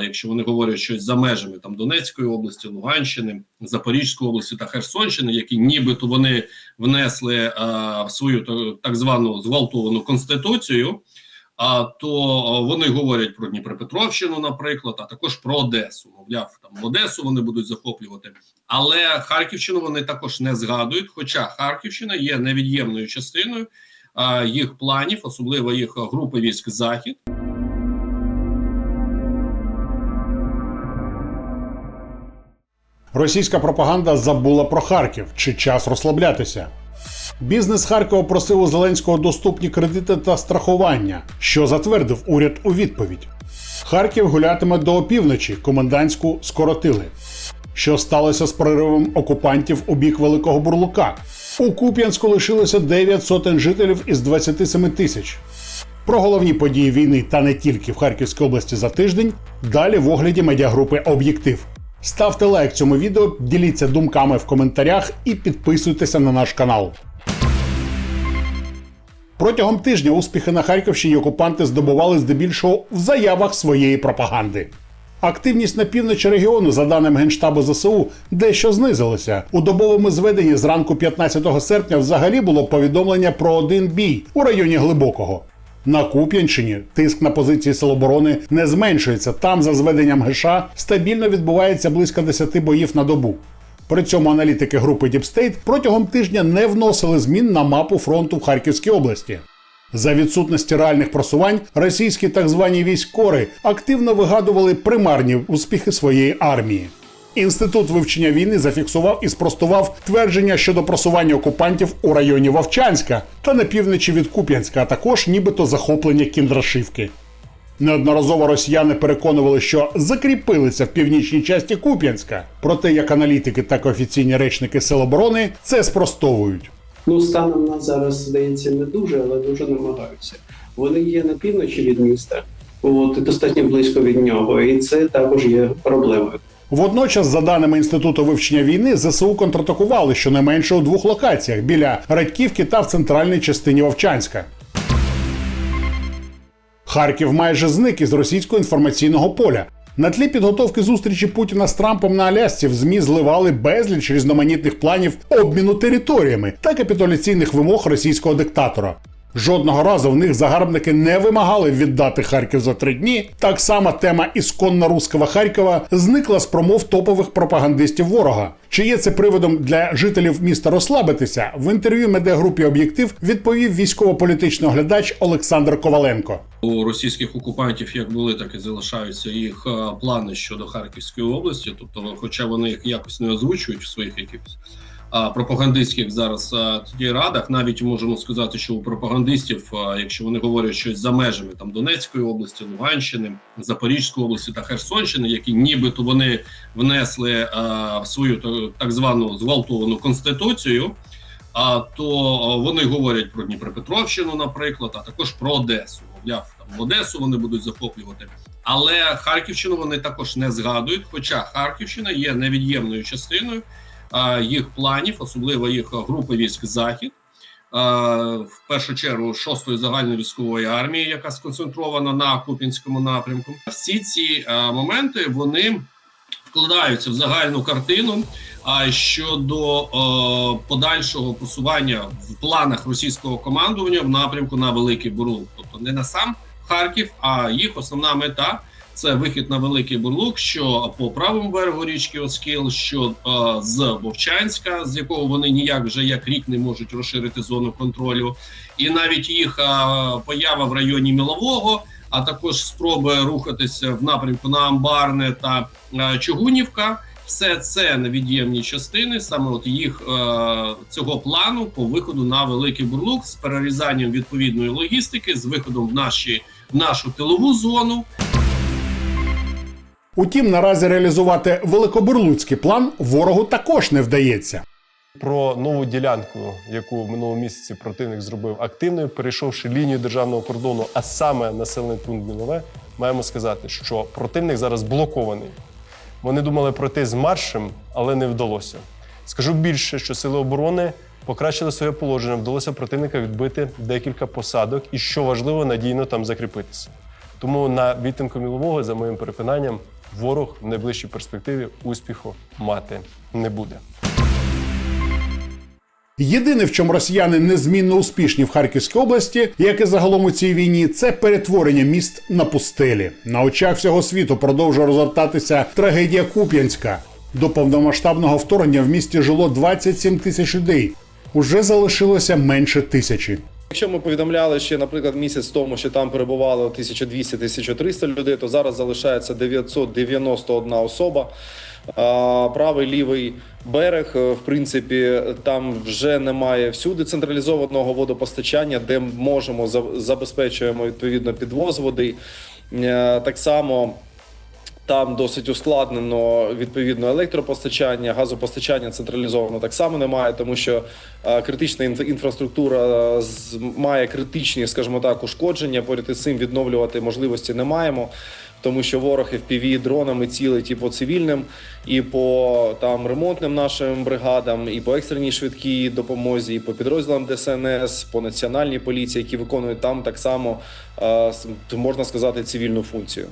Якщо вони говорять щось за межами там Донецької області, Луганщини, Запорізької області та Херсонщини, які нібито вони внесли а, в свою так звану зґвалтовану конституцію, а то вони говорять про Дніпропетровщину, наприклад, а також про Одесу. Мовляв, там Одесу вони будуть захоплювати, але Харківщину вони також не згадують. Хоча Харківщина є невід'ємною частиною а, їх планів, особливо їх групи військ Захід. Російська пропаганда забула про Харків. Чи час розслаблятися? Бізнес Харкова просив у Зеленського доступні кредити та страхування, що затвердив уряд у відповідь. Харків гулятиме до опівночі, комендантську скоротили. Що сталося з проривом окупантів у бік Великого Бурлука? У Куп'янську лишилося 9 сотень жителів із 27 тисяч. Про головні події війни та не тільки в Харківській області за тиждень. Далі в огляді медіагрупи Об'єктив. Ставте лайк цьому відео, діліться думками в коментарях і підписуйтеся на наш канал. Протягом тижня успіхи на Харківщині окупанти здобували здебільшого в заявах своєї пропаганди. Активність на півночі регіону, за даними Генштабу ЗСУ, дещо знизилася. У добовому зведенні зранку 15 серпня взагалі було повідомлення про один бій у районі Глибокого. На Куп'янщині тиск на позиції Сил оборони не зменшується. Там, за зведенням ГШ, стабільно відбувається близько 10 боїв на добу. При цьому аналітики групи State протягом тижня не вносили змін на мапу фронту в Харківській області. За відсутності реальних просувань російські так звані військкори активно вигадували примарні успіхи своєї армії. Інститут вивчення війни зафіксував і спростував твердження щодо просування окупантів у районі Вовчанська та на півночі від Куп'янська, а також нібито захоплення Кіндрашивки. Неодноразово росіяни переконували, що закріпилися в північній часті Куп'янська. Проте як аналітики, так і офіційні речники Сил оборони це спростовують. Ну, станом на зараз здається не дуже, але дуже намагаються. Вони є на півночі від міста, от достатньо близько від нього, і це також є проблемою. Водночас, за даними інституту вивчення війни, ЗСУ контратакували щонайменше у двох локаціях біля Радьківки та в центральній частині Вовчанська. Харків майже зник із російського інформаційного поля. На тлі підготовки зустрічі Путіна з Трампом на Алясці в ЗМІ зливали безліч різноманітних планів обміну територіями та капітуляційних вимог російського диктатора. Жодного разу в них загарбники не вимагали віддати Харків за три дні. Так само тема ісконно руського Харкова зникла з промов топових пропагандистів ворога. Чи є це приводом для жителів міста розслабитися? В інтерв'ю медіагрупі Об'єктив відповів військово-політичний оглядач Олександр Коваленко. У російських окупантів як були, так і залишаються їх е, плани щодо Харківської області. Тобто, хоча вони їх якось не озвучують в своїх якихось пропагандистських зараз тоді радах, навіть можемо сказати, що у пропагандистів, якщо вони говорять щось за межами там Донецької області, Луганщини, Запорізької області та Херсонщини, які нібито вони внесли в свою так звану зґвалтовану конституцію. А то вони говорять про Дніпропетровщину, наприклад, а також про Одесу. Мовляв, там Одесу вони будуть захоплювати, але Харківщину вони також не згадують. Хоча Харківщина є невід'ємною частиною їх планів, особливо їх групи військ Захід. В першу чергу шостої загальної військової армії, яка сконцентрована на Купінському напрямку. Всі ці моменти вони вкладаються в загальну картину. А щодо е, подальшого просування в планах російського командування в напрямку на Великий Бурлук, тобто не на сам Харків, а їх основна мета це вихід на Великий Бурлук, що по правому берегу річки Оскіл, що е, з Вовчанська, з якого вони ніяк вже як рік не можуть розширити зону контролю, і навіть їх е, поява в районі Мілового. А також спроби рухатися в напрямку на Амбарне та е, Чугунівка. Все це невід'ємні частини, саме от їх е, цього плану по виходу на великий бурлук з перерізанням відповідної логістики, з виходом в наші в нашу тилову зону. Утім, наразі реалізувати великобурлуцький план ворогу також не вдається. Про нову ділянку, яку в минулому місяці противник зробив активною, перейшовши лінію державного кордону, а саме населений пункт Білове, маємо сказати, що противник зараз блокований. Вони думали пройти з маршем, але не вдалося. Скажу більше, що сили оборони покращили своє положення, вдалося противника відбити декілька посадок і, що важливо, надійно там закріпитися. Тому на відтинку мілового, за моїм переконанням, ворог в найближчій перспективі успіху мати не буде. Єдине, в чому росіяни незмінно успішні в Харківській області, як і загалом у цій війні, це перетворення міст на пустелі. На очах всього світу продовжує розгортатися трагедія Куп'янська. До повномасштабного вторгнення в місті жило 27 тисяч людей. Уже залишилося менше тисячі. Якщо ми повідомляли ще, наприклад, місяць тому, що там перебувало 1200-1300 людей, то зараз залишається 991 особа. Правий лівий берег, е, в принципі, там вже немає всюди централізованого водопостачання, де можемо забезпечуємо відповідно підвоз води. Е, Так само там досить ускладнено відповідно електропостачання, газопостачання централізовано так само немає, тому що е, критична інф- інфраструктура е, має критичні, скажімо так, ушкодження. Поряд із цим відновлювати можливості не маємо. Тому що ворог FPV дронами цілить і по цивільним, і по там ремонтним нашим бригадам, і по екстреній швидкій допомозі, і по підрозділам ДСНС, по національній поліції, які виконують там так само е, можна сказати цивільну функцію.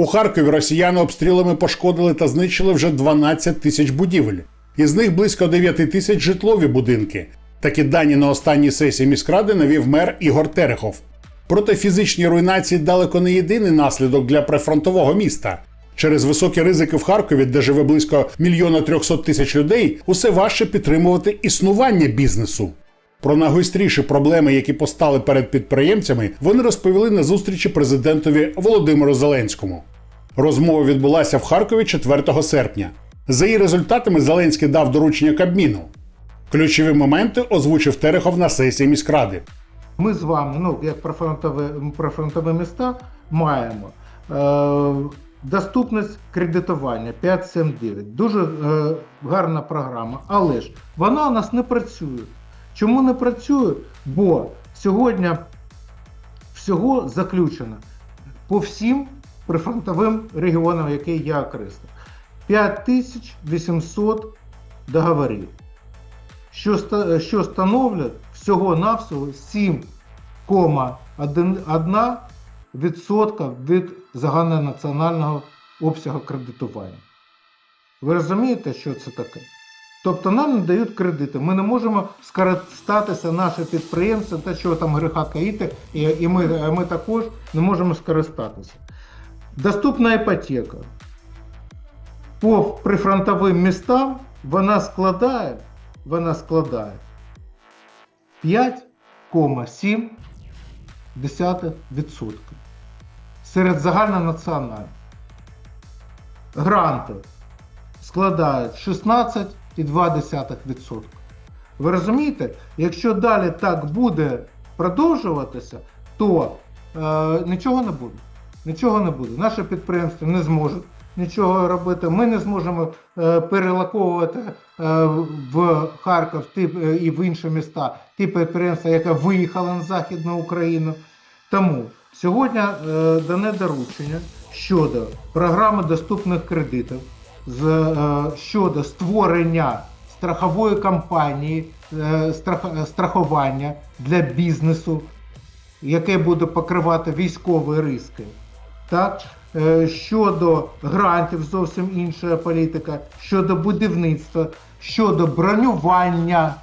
У Харкові росіяни обстрілами пошкодили та знищили вже 12 тисяч будівель. Із них близько 9 тисяч житлові будинки. Такі дані на останній сесії міськради навів мер Ігор Терехов. Проте фізичні руйнації далеко не єдиний наслідок для прифронтового міста. Через високі ризики в Харкові, де живе близько мільйона трьохсот тисяч людей, усе важче підтримувати існування бізнесу. Про найгостріші проблеми, які постали перед підприємцями, вони розповіли на зустрічі президентові Володимиру Зеленському. Розмова відбулася в Харкові 4 серпня. За її результатами Зеленський дав доручення Кабміну. Ключові моменти озвучив Терехов на сесії міськради. Ми з вами, ну як прифронтові, прифронтові міста, маємо е, доступність кредитування 579. Дуже е, гарна програма, але ж вона у нас не працює. Чому не працює? Бо сьогодні всього заключено по всім прифронтовим регіонам, які я окреслив. 5800 договорів що, що становлять всього-навсього 7,1% від загальнонаціонального обсягу кредитування. Ви розумієте, що це таке? Тобто нам не дають кредити. Ми не можемо скористатися наші підприємці, те, що там гріха таїти, і, і ми, ми також не можемо скористатися. Доступна іпотека. По прифронтовим містам вона складає вона складає 5,7% серед загальнонаціональних. Гранти складають 16,2%. Ви розумієте, якщо далі так буде продовжуватися, то е, нічого не буде. Нічого не буде. Наше підприємство не зможуть нічого робити. Ми не зможемо е, перелаковувати е, в Харків ті, е, і в інші міста ті підприємства, які виїхали на Західну Україну. Тому сьогодні е, дане доручення щодо програми доступних кредитів, з, е, щодо створення страхової компанії, е, страх, страхування для бізнесу, яке буде покривати військові риски. Так? Е, Щодо грантів зовсім інша політика, щодо будівництва, щодо бронювання,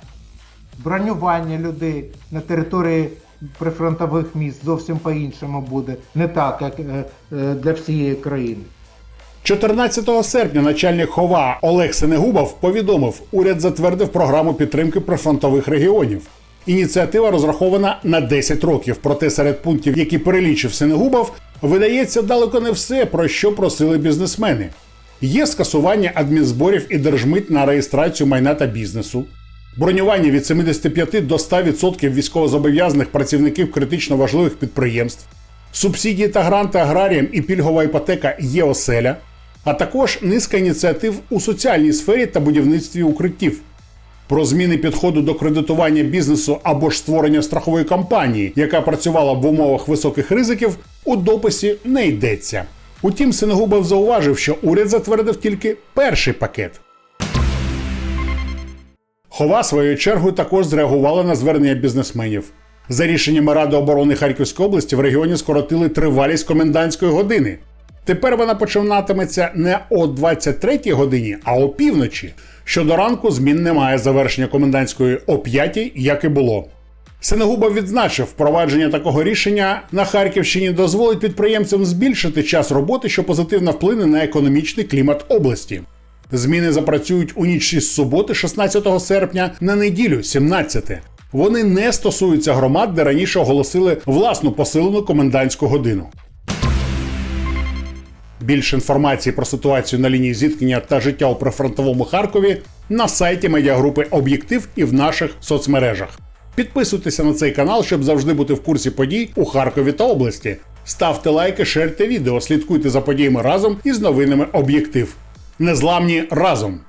бронювання людей на території прифронтових міст зовсім по-іншому буде, не так, як е, е, для всієї країни. 14 серпня начальник Хова Олег Сенегубов повідомив, уряд затвердив програму підтримки прифронтових регіонів. Ініціатива розрахована на 10 років. Проте серед пунктів, які перелічив Сенегубов, видається далеко не все, про що просили бізнесмени. Є скасування адмінзборів і держмит на реєстрацію майна та бізнесу, бронювання від 75 до 100% військовозобов'язаних працівників критично важливих підприємств, субсидії та гранти аграріям і пільгова іпотека є оселя, а також низка ініціатив у соціальній сфері та будівництві укриттів. Про зміни підходу до кредитування бізнесу або ж створення страхової компанії, яка працювала в умовах високих ризиків, у дописі не йдеться. Утім, Синегубов зауважив, що уряд затвердив тільки перший пакет. Хова своєю чергою також зреагувала на звернення бізнесменів. За рішеннями Ради оборони Харківської області в регіоні скоротили тривалість комендантської години. Тепер вона починатиметься не о 23 годині, а о півночі. Щодо ранку змін немає завершення комендантської о 5, як і було. Сенегуба відзначив, впровадження такого рішення на Харківщині дозволить підприємцям збільшити час роботи, що позитивно вплине на економічний клімат області. Зміни запрацюють у ніч із суботи, 16 серпня, на неділю, 17. Вони не стосуються громад, де раніше оголосили власну посилену комендантську годину. Більше інформації про ситуацію на лінії зіткнення та життя у прифронтовому Харкові на сайті медіагрупи Об'єктив і в наших соцмережах. Підписуйтеся на цей канал, щоб завжди бути в курсі подій у Харкові та області. Ставте лайки, шерте відео, слідкуйте за подіями разом із новинами Об'єктив. Незламні разом!